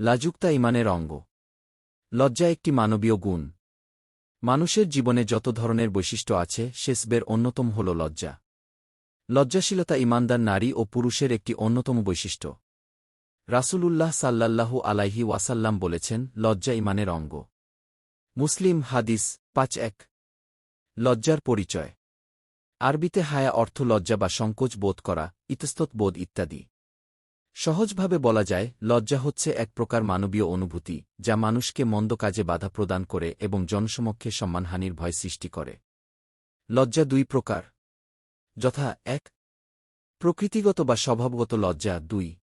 লাজুকতা ইমানের অঙ্গ। লজ্জা একটি মানবীয় গুণ। মানুষের জীবনে যত ধরনের বৈশিষ্ট্য আছে শেষবের অন্যতম হল লজ্জা। লজ্জাশীলতা ইমানদার নারী ও পুরুষের একটি অন্যতম বৈশিষ্ট্য। রাসূলুল্লাহ সাল্লাল্লাহু আলাইহি ওয়াসাল্লাম বলেছেন, লজ্জা ইমানের অঙ্গ। মুসলিম হাদিস পাঁচ এক। লজ্জার পরিচয়। আরবিতে হায়া অর্থ লজ্জা বা সংকোচ বোধ করা, ইতস্তত বোধ ইত্যাদি। সহজভাবে বলা যায়, লজ্জা হচ্ছে এক প্রকার মানবীয় অনুভূতি, যা মানুষকে মন্দ কাজে বাধা প্রদান করে এবং জনসমক্ষে সম্মানহানির ভয় সৃষ্টি করে। লজ্জা দুই প্রকার। যথা এক, প্রকৃতিগত বা স্বভাবগত লজ্জা। দুই,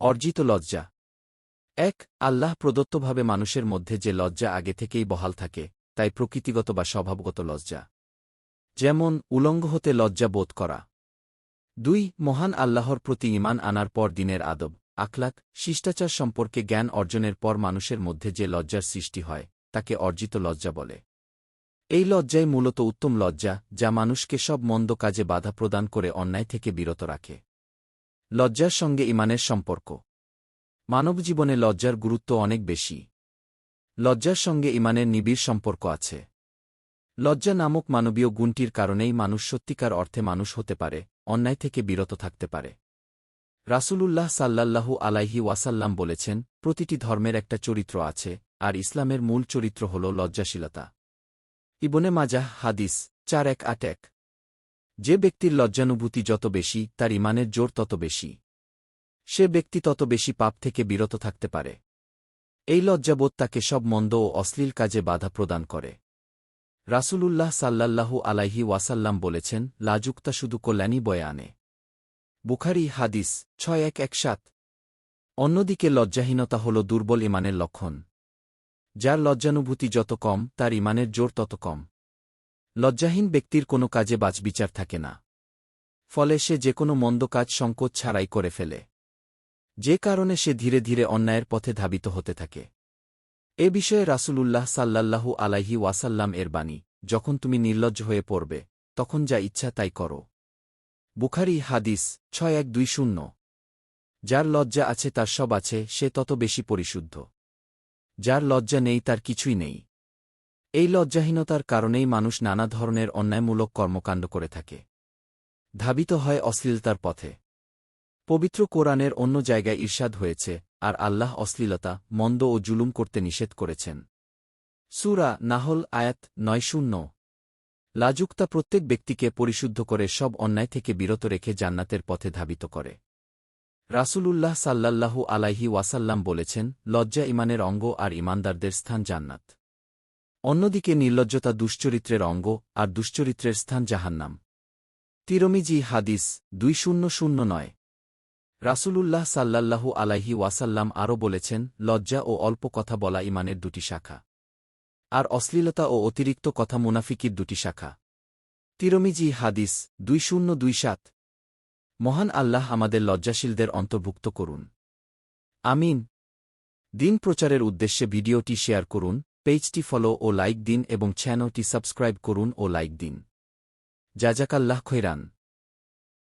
অর্জিত লজ্জা। এক, আল্লাহ প্রদত্তভাবে মানুষের মধ্যে যে লজ্জা আগে থেকেই বহাল থাকে, তাই প্রকৃতিগত বা স্বভাবগত লজ্জা। যেমন, উলঙ্গ হতে লজ্জা বোধ করা। দুই, মহান আল্লাহর প্রতি ইমান আনার পর দিনের আদব, আখলাক, শিষ্টাচার সম্পর্কে জ্ঞান অর্জনের পর মানুষের মধ্যে যে লজ্জার সৃষ্টি হয়, তাকে অর্জিত লজ্জা বলে। এই লজ্জাই মূলত উত্তম লজ্জা, যা মানুষকে সব মন্দ কাজে বাধা প্রদান করে অন্যায় থেকে বিরত রাখে। লজ্জার সঙ্গে ইমানের সম্পর্ক। মানবজীবনে লজ্জার গুরুত্ব অনেক বেশি। লজ্জার সঙ্গে ইমানের নিবিড় সম্পর্ক আছে। লজ্জা নামক মানবীয় গুণটির কারণেই মানুষ সত্যিকার অর্থে মানুষ হতে পারে, অন্যায় থেকে বিরত থাকতে পারে। রাসূলুল্লাহ সাল্লাল্লাহু আলাইহি ওয়াসাল্লাম বলেছেন, প্রতিটি ধর্মের একটা চরিত্র আছে, আর ইসলামের মূল চরিত্র হল লজ্জাশীলতা। ইবনে মাজাহ হাদিস, চার এক আট এক। যে ব্যক্তির লজ্জানুভূতি যত বেশি, তার ইমানের জোর তত বেশি। সে ব্যক্তি তত বেশি পাপ থেকে বিরত থাকতে পারে। এই লজ্জাবোধ তাকে সব মন্দ ও অশ্লীল কাজে বাধা প্রদান করে। রাসূলুল্লাহ সাল্লাল্লাহু আলাইহি ওয়াসাল্লাম বলেছেন লাজুকতা শুধু কল্যাণী বয়ে আনে। বুখারি হাদিস ছয় এক এক সাত। অন্যদিকে লজ্জাহীনতা হল দুর্বল ইমানের লক্ষণ। যার লজ্জানুভূতি যত কম, তার ইমানের জোর তত কম। লজ্জাহীন ব্যক্তির কোনো কাজে বাজবিচার থাকে না। ফলে সে যে কোনো মন্দ কাজ সংকোচ ছাড়াই করে ফেলে। যে কারণে সে ধীরে ধীরে অন্যায়ের পথে ধাবিত হতে থাকে। এ বিষয়ে রাসূলুল্লাহ সাল্লাল্লাহু আলাইহি ওয়াসাল্লাম এর বাণী, যখন তুমি নির্লজ্জ হয়ে পড়বে, তখন যা ইচ্ছা তাই করো। বুখারি হাদিস ছয় এক দুই শূন্য। যার লজ্জা আছে তার সব আছে, সে তত বেশি পরিশুদ্ধ। যার লজ্জা নেই তার কিছুই নেই। এই লজ্জাহীনতার কারণেই মানুষ নানা ধরনের অন্যায়মূলক কর্মকাণ্ড করে থাকে। ধাবিত হয় অশ্লীলতার পথে। পবিত্র কোরআনের অন্য জায়গায় ঈর্ষাদ হয়েছে আর আল্লাহ অশ্লীলতা, মন্দ ও জুলুম করতে নিষেধ করেছেন। সুরা নাহল আয়াত নয় শূন্য। লাজুকতা প্রত্যেক ব্যক্তিকে পরিশুদ্ধ করে সব অন্যায় থেকে বিরত রেখে জান্নাতের পথে ধাবিত করে। রাসূলুল্লাহ সাল্লাল্লাহু আলাইহি ওয়াসাল্লাম বলেছেন, লজ্জা ইমানের অঙ্গ আর ইমানদারদের স্থান জান্নাত। অন্যদিকে নির্লজ্জতা দুশ্চরিত্রের অঙ্গ আর দুশ্চরিত্রের স্থান জাহান্নাম। তিরমিজি হাদিস দুই শূন্য শূন্য নয়। রাসূলুল্লাহ সাল্লাল্লাহু আলাইহি ওয়াসাল্লাম আরও বলেছেন, লজ্জা ও অল্প কথা বলা ইমানের দুটি শাখা। আর অশ্লীলতা ও অতিরিক্ত কথা মুনাফিকির দুটি শাখা। তিরমিজি হাদিস দুই শূন্য দুই সাত। মহান আল্লাহ আমাদের লজ্জাশীলদের অন্তর্ভুক্ত করুন। আমিন। দিন প্রচারের উদ্দেশ্যে ভিডিওটি শেয়ার করুন, পেজটি ফলো ও লাইক দিন এবং চ্যানেলটি সাবস্ক্রাইব করুন ও লাইক দিন। জাজাকাল্লাহ খৈরান।